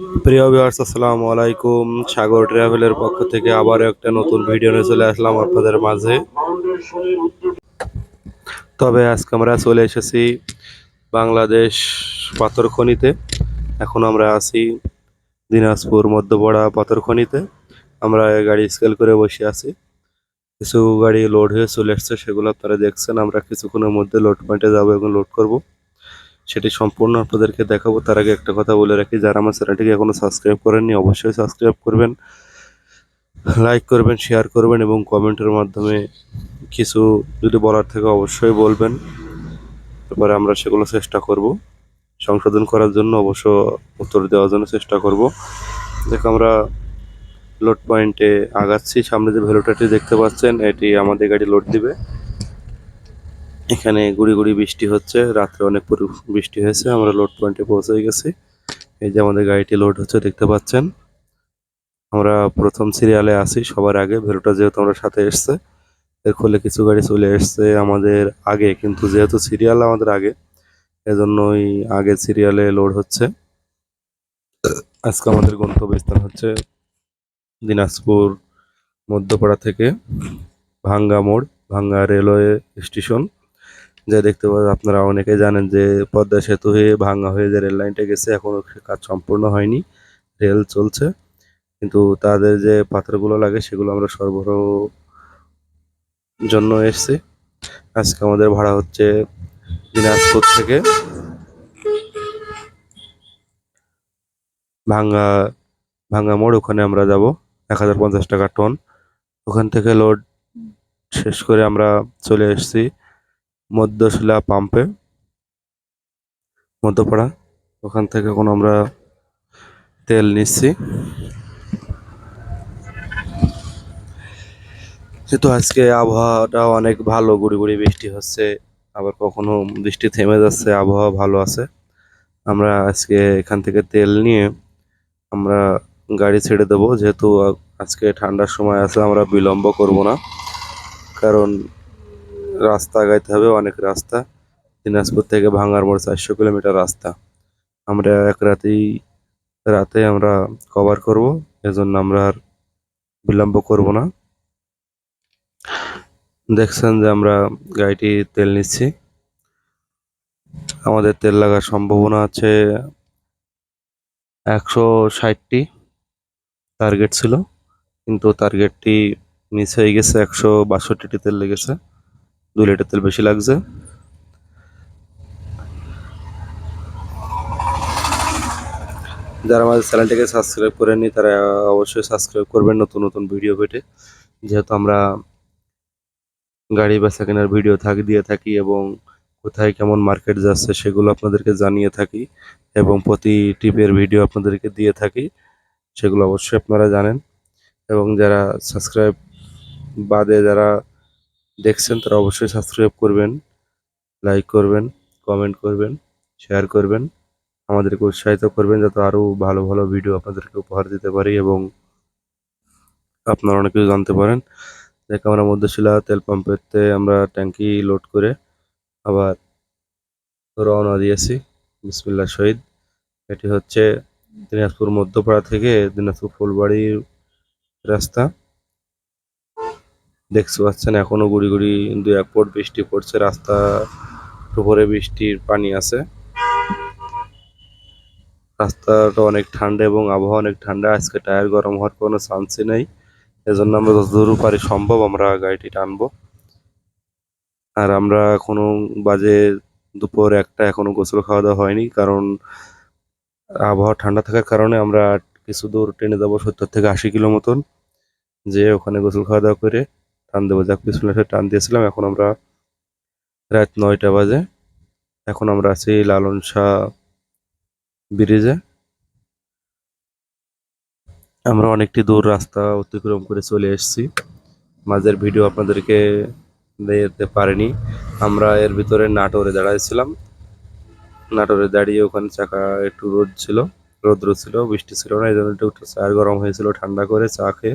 প্রিয় ভিউয়ার্স আসসালামু আলাইকুম। সাগর ট্রাভেলের পক্ষ থেকে আবারও একটা নতুন ভিডিও নিয়ে চলে আসলাম আপনাদের মাঝে। তবে আজকে আমরা চলে এসেছি বাংলাদেশ পাথরখনিতে এখন আমরা আছি দিনাজপুর মধ্যপাড়া পাথরখনিতে আমরা গাড়ি স্কেল করে বসে আছি। কিছু গাড়ি লোড হয়ে চলে এসছে, সেগুলো আপনারা দেখছেন। আমরা কিছুক্ষণের মধ্যে লোড পয়েন্টে যাব এবং লোড করব। সেটি সম্পূর্ণ আপনাদেরকে দেখাবো। তার আগে একটা কথা বলে রাখি, যারা আমার চ্যানেলটিকে এখনও সাবস্ক্রাইব করেননি, অবশ্যই সাবস্ক্রাইব করবেন, লাইক করবেন, শেয়ার করবেন এবং কমেন্টের মাধ্যমে কিছু যদি বলার থেকে অবশ্যই বলবেন। এবারে আমরা সেগুলো চেষ্টা করব। সংশোধন করার জন্য অবশ্য উত্তর দেওয়ার জন্য চেষ্টা করব। দেখো আমরা লোড পয়েন্টে আগাচ্ছি। সামনে যে ভেলোটাটি দেখতে পাচ্ছেন, এটি আমাদের গাড়ি লোড দিবে। এখানে গুড়ি গুড়ি বৃষ্টি হচ্ছে, রাত্রে অনেক পরি- বৃষ্টি হয়েছে, আমরা লোড পয়েন্টে পৌঁছে গেছি। এই যে আমাদের গাড়িটি লোড হচ্ছে, দেখতে পাচ্ছেন? আমরা প্রথম সিরিয়ালে আছি সবার আগে ভেলোটা যেহেতু আমরা সাথে এসছে, এর ফলে কিছু গাড়ি চলে এসছে আমাদের আগে, কিন্তু যেহেতু সিরিয়াল আমাদের আগে, এজন্যই আগে সিরিয়ালে লোড হচ্ছে। আজকে আমাদের গন্তব্যস্থান হচ্ছে দিনাজপুর মধ্যপাড়া থেকে ভাঙ্গা মোড়, ভাঙ্গা রেলওয়ে স্টেশন। যা দেখতে পাবেন আপনারা অনেকে জানেন যে পদ্মা সেতু হয়ে ভাঙ্গা হয়ে যে রেল লাইনটা গেছে, এখনও সে কাজ সম্পূর্ণ হয়নি। রেল চলছে, কিন্তু তাদের যে পাথরগুলো লাগে সেগুলো আমরা সরবরাহ জন্য এসছি। আজকে আমাদের ভাড়া হচ্ছে দিনাজপুর থেকে ভাঙ্গা ভাঙ্গা মোড়, ওখানে আমরা যাব, এক হাজার পঞ্চাশ টাকা টন। ওখান থেকে লোড শেষ করে আমরা চলে এসেছি। মধ্যশিলা পাম্পে, মধ্যপাড়া। ওখান থেকে এখন আমরা তেল নিচ্ছি। যেহেতু আজকে আবহাওয়াটা অনেক ভালো, গুড়ি গুড়ি বৃষ্টি হচ্ছে, আবার কখনো বৃষ্টি থেমে যাচ্ছে, আবহাওয়া ভালো আছে। আমরা আজকে এখান থেকে তেল নিয়ে আমরা গাড়ি ছেড়ে দেবো। যেহেতু আজকে ঠান্ডার সময় আছে, আমরা বিলম্ব করব না। কারণ রাস্তা আগাইতে হবে, অনেক রাস্তা। দিনাজপুর থেকে ভাঙ্গার মোড় চারশো কিলোমিটার রাস্তা। আমরা এক রাতেই, রাতে আমরা কভার করব, এজন্য আমরা আর বিলম্ব করব না। দেখছেন যে আমরা গাড়িটি তেল নিচ্ছি। আমাদের তেল লাগার সম্ভাবনা আছে একশো ষাটটি টার্গেট ছিল, কিন্তু টার্গেটটি মিস হয়ে গেছে, একশো বাষট্টিটি তেল লেগেছে। দু লিটার তেল বেশি লাগছে। যারা আমাদের চ্যানেলটিকে সাবস্ক্রাইব করেননি, তারা অবশ্যই সাবস্ক্রাইব করবেন নতুন নতুন ভিডিও পেতে। যেহেতু আমরা গাড়ি বেচা কেনার ভিডিও থাকি, দিয়ে থাকি এবং কোথায় কেমন মার্কেট যাচ্ছে সেগুলো আপনাদেরকে জানিয়ে থাকি এবং প্রতি টিপের ভিডিও আপনাদেরকে দিয়ে থাকি, সেগুলো অবশ্যই আপনারা জানেন। এবং যারা সাবস্ক্রাইব বাদে যারা দেখছেন তারা অবশ্যই সাবস্ক্রাইব করবেন লাইক করবেন কমেন্ট করবেন শেয়ার করবেন। আমাদেরকে উৎসাহিত করবেন যাতে আরও ভালো ভালো ভিডিও আপনাদেরকে উপহার দিতে পারি এবং আপনারা অনেক কিছু জানতে পারেন। দেখ, আমরা মধ্যশিলা তেল পাম্পেতে আমরা ট্যাঙ্কি লোড করে আবার রওনা দিয়েছি বিসমিল্লা শহীদ। এটি হচ্ছে দিনাজপুর মধ্যপাড়া থেকে দিনাজপুর ফুলবাড়ির রাস্তা। দেখতে পাচ্ছেন, এখনও গুড়ি গুড়ি দু এক ফুট বৃষ্টি পড়ছে, রাস্তা উপরে বৃষ্টির পানি আছে। রাস্তাটা অনেক ঠান্ডা এবং আবহাওয়া অনেক ঠান্ডা, আজকে টায়ার গরম হওয়ার কোনো চান্সই নেই। এজন্য আমরা যতদূর পারি সম্ভব আমরা গাড়িটি টানবো। আর আমরা এখনও বাজে দুপুর একটা, এখনও গোসল খাওয়া দাওয়া হয়নি, কারণ আবহাওয়া ঠান্ডা থাকার কারণে আমরা কিছু দূর ট্রেনে যাব সত্তর থেকে আশি কিলো মতন যে ওখানে গোসল খাওয়া দাওয়া করে টান দেবো। যাক পিছনে টান দিয়েছিলাম, এখন আমরা রাত নয়টা বাজে। এখন আমরা আছি লালন শাহ ব্রিজে। আমরা অনেকটি দূর রাস্তা অতিক্রম করে চলে এসেছি। মাঝের ভিডিও আপনাদেরকে দিতে পারিনি। আমরা এর ভিতরে নাটোরে দাঁড়াইছিলাম। নাটোরে দাঁড়িয়ে ওখানে চাকা, একটু রোদ ছিল, রৌদ্র ছিল, বৃষ্টি ছিল না, এই জন্য একটু চায়ের গরম হয়েছিল, ঠান্ডা করে চা খেয়ে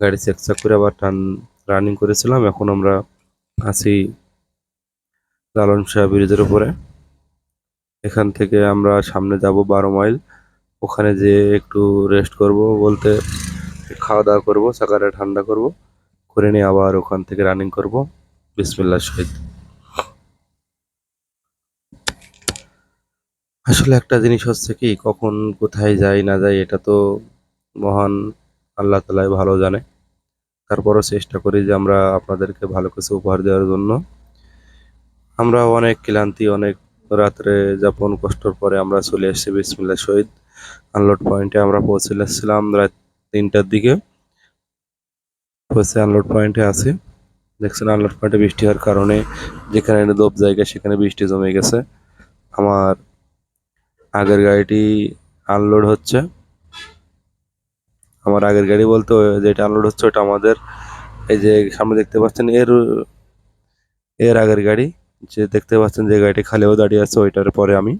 গাড়ি চেক চেক করে আবার টান রানিং করেছিলাম, এখন আমরা আছি লালন শাহ ব্রিজের উপরে। এখান থেকে আমরা সামনে যাব বারো মাইল। ওখানে যেয়ে একটু রেস্ট করব বলতে খাওয়া দাওয়া করব চাকাটা ঠান্ডা করব, করে নিয়ে আবার ওখান থেকে রানিং করব। বিসমিল্লাহ সহিত আসলে একটা জিনিস হচ্ছে কি, কখন কোথায় যাই না যাই, এটা তো মহান আল্লাহ তালাই ভালো জানে। তারপরও চেষ্টা করি যে আমরা আপনাদেরকে ভালো কিছু উপহার দেওয়ার জন্য। আমরা অনেক ক্লান্তি, অনেক রাত্রে যাপন কষ্টর পরে আমরা চলে এসেছি বিসমিল্লা শহীদ আনলোড পয়েন্টে। আমরা পৌঁছেছিলাম রাত তিনটার দিকে। পৌঁছে আনলোড পয়েন্টে আছি। দেখছেন আনলোড পয়েন্টে বৃষ্টি হওয়ার কারণে যেখানে দোপ জায়গা, সেখানে বৃষ্টি জমে গেছে। আমার আগের গাড়িটি আনলোড হচ্ছে। আমার আগের গাড়ি বলতে যেটা আনলোড হচ্ছে, ওটা আমাদের। এই যে সামনে দেখতে পাচ্ছেন, এর এর আগের গাড়ি। যে দেখতে পাচ্ছেন যে গাড়িটি খালিও দাঁড়িয়ে আছে, ওইটার পরে আমি।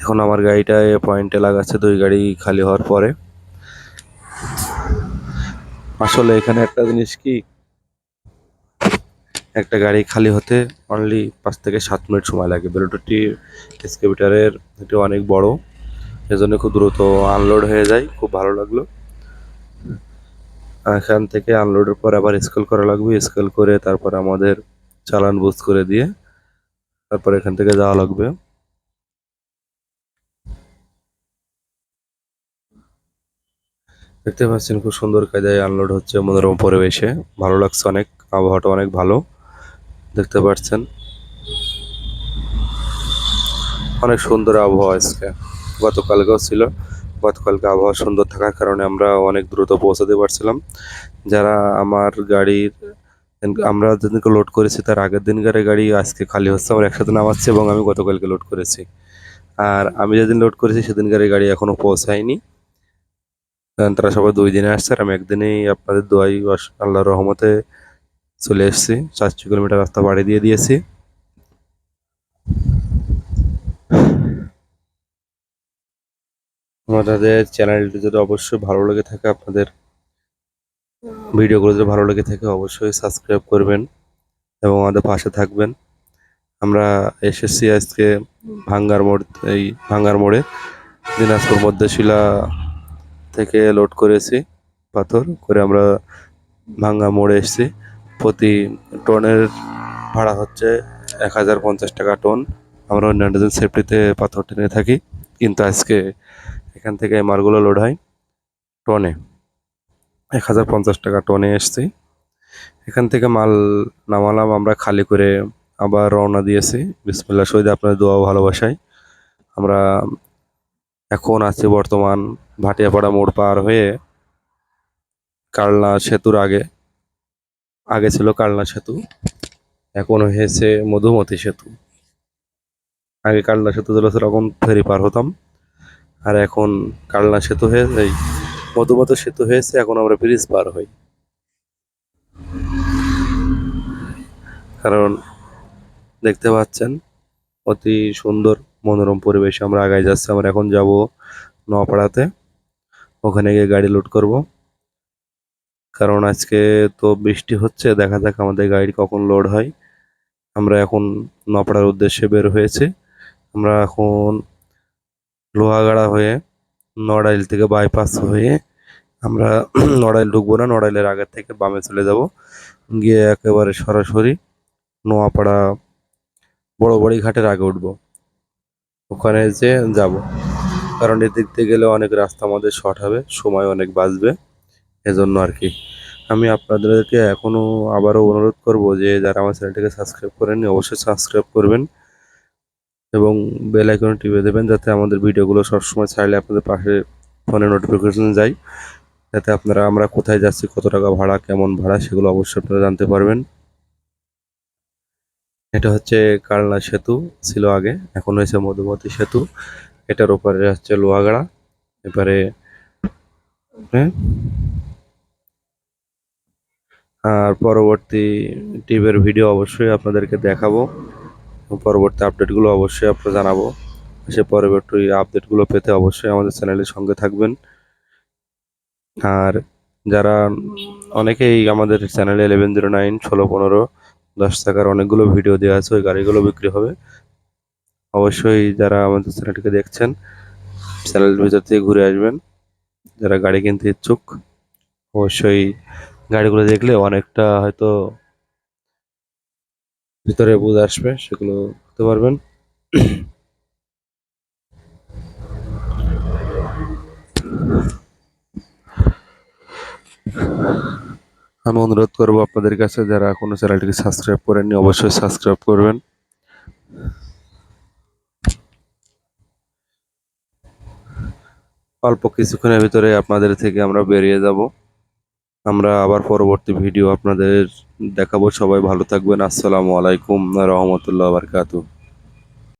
এখন আমার গাড়িটা পয়েন্টে লাগাচ্ছে, দুই গাড়ি খালি হওয়ার পরে। আসলে এখানে একটা জিনিস কি? একটা গাড়ি খালি হতে অনলি পাঁচ থেকে সাত মিনিট সময় লাগে। বেলুটুটি এক্সকেভিটারের এটি অনেক বড়। এজন্য খুব দ্রুত আনলোড হয়ে যায়, খুব ভালো লাগল। এখান থেকে আনলোডের পর আবার স্কেল করা লাগবে স্কেল করে তারপর আমাদের চালান বুস্ট করে দিয়ে তারপর এখান থেকে যাওয়া লাগবে। দেখতে পাচ্ছেন খুব সুন্দর কায়দায় আনলোড হচ্ছে মনোরম পরিবেশে ভালো লাগছে অনেক, আবহাওয়াটা অনেক ভালো, দেখতে পাচ্ছেন। অনেক সুন্দর আবহাওয়া আজকে। গতকালকেও ছিল। গতকালকে আবহাওয়া সুন্দর থাকার কারণে আমরা অনেক দ্রুত পৌঁছাতে পারছিলাম। যারা আমার গাড়ির আমরা যেদিনকে লোড করেছি তার আগের দিনকার গাড়ি আজকে খালি হচ্ছে, আমার একসাথে নামাচ্ছে এবং আমি গতকালকে লোড করেছি। আর আমি যেদিন লোড করেছি সেদিনকার গাড়ি এখনও পৌঁছায়নি। তারা সবাই দুই দিনে আসছে আর আমি একদিনেই আপনাদের দোয়াই আল্লাহ রহমতে চলে এসেছি। চারশো কিলোমিটার রাস্তা বাড়ি দিয়ে দিয়েছি। আমাদের চ্যানেলটি যদি অবশ্যই ভালো লেগে থাকে, আপনাদের ভিডিওগুলো যদি ভালো লেগে থাকে, অবশ্যই সাবস্ক্রাইব করবেন এবং আমাদের পাশে থাকবেন। আমরা এসেছি আজকে ভাঙ্গার মোড়, এই ভাঙ্গার মোড়ে, দিনাজপুর মধ্যশিলা থেকে লোড করেছি পাথর, করে আমরা ভাঙ্গা মোড়ে এসেছি। প্রতি টনের ভাড়া হচ্ছে এক হাজার পঞ্চাশ টাকা টন। আমরা অন্যান্য সেফটিতে পাথর টেনে থাকি, কিন্তু আজকে এখান থেকে মালগুলো লোড হয়। টনে। এক হাজার পঞ্চাশ টাকা টনে এসছি। এখান থেকে মাল নামালাম, আমরা খালি করে আবার রওনা দিয়েছি। বিসমিল্লা শহীদ আপনার দোয়া ভালোবাসায়। আমরা এখন আছি বর্তমান ভাটিয়াপাড়া মোড় পার হয়ে কালনা সেতুর আগে। আগে ছিল কালনা সেতু, এখন হয়েছে মধুমতি সেতু। আগে কালনা সেতু ছিল, সেরকম ফেরি পার হতাম। আর এখন কালনা সেতু হয়ে এই মধুমতি সেতু হয়েছে, এখন আমরা ব্রিজ পার হই। কারণ দেখতে পাচ্ছেন, অতি সুন্দর মনোরম পরিবেশে আমরা আগায় যাচ্ছি। আমরা এখন যাব নোয়াপাড়াতে ওখানে গিয়ে গাড়ি লোড করব। কারণ আজকে তো বৃষ্টি হচ্ছে, দেখা যাক আমাদের গাড়ি কখন লোড হয়। আমরা এখন নপাড়ার উদ্দেশ্যে বের হয়েছে। আমরা এখন লোহাগাড়া হয়ে নড়াইল থেকে বাইপাস হয়ে আমরা নড়াইল ঢুকবো না, নড়াইলের আগের থেকে বামে চলে যাব। গিয়ে একেবারে সরাসরি নোয়াপাড়া বড় বড়ি ঘাটের আগে উঠবো। ওখানে যে যাব। কারণ এদিক দিয়ে গেলে অনেক রাস্তা আমাদের শর্ট হবে, সময় অনেক বাঁচবে। এজন্য আর কি। আমি আপনাদেরকে এখনও আবারও অনুরোধ করব যে যারা আমার চ্যানেলটিকে সাবস্ক্রাইব করেননি, অবশ্যই সাবস্ক্রাইব করবেন। এবং বেল আইকনে টিপে দেবেন যাতে আমাদের ভিডিওগুলো সবসময় ছাড়লে আপনাদের পাশে ফোনে নোটিফিকেশন যায়। যাতে আপনারা, আমরা কোথায় যাচ্ছি, কত টাকা ভাড়া, কেমন ভাড়া, সেগুলো অবশ্যই আপনারা জানতে পারবেন। এটা হচ্ছে কালনা সেতু, ছিল আগে, এখন হয়েছে মধুমতি সেতু। এটার উপরে হচ্ছে লোহাগাড়া, এবারে হ্যাঁ? আর পরবর্তী টিভের ভিডিও অবশ্যই আপনাদেরকে দেখাবো। পরবর্তী আপডেটগুলো অবশ্যই আপনার জানাব। সে পরবর্তী আপডেটগুলো পেতে অবশ্যই আমাদের চ্যানেলের সঙ্গে থাকবেন। আর যারা অনেকেই আমাদের চ্যানেলে ইলেভেন জিরো নাইন ষোলো পনেরো দশ টাকার অনেকগুলো ভিডিও দেওয়া আছে, ওই গাড়িগুলো বিক্রি হবে। অবশ্যই যারা আমাদের চ্যানেলটিকে দেখছেন, চ্যানেলের ভিতর থেকে ঘুরে আসবেন। যারা গাড়ি কিনতে ইচ্ছুক, অবশ্যই গাড়িগুলো দেখলে অনেকটা হয়তো ভিতরে বুঝ আসবে, সেগুলো করতে পারবেন। আমি অনুরোধ করব আপনাদের কাছে, যারা এখনও চ্যানেলটিকে সাবস্ক্রাইব করেননি, অবশ্যই সাবস্ক্রাইব করবেন। অল্প কিছুক্ষণের ভিতরে আপনাদের থেকে আমরা বেরিয়ে যাব। আমরা আবার পরবর্তী ভিডিও আপনাদের দেখাবো। সবাই ভালো থাকবেন। আসসালামু আলাইকুম রহমতুল্লাহ বারকাতু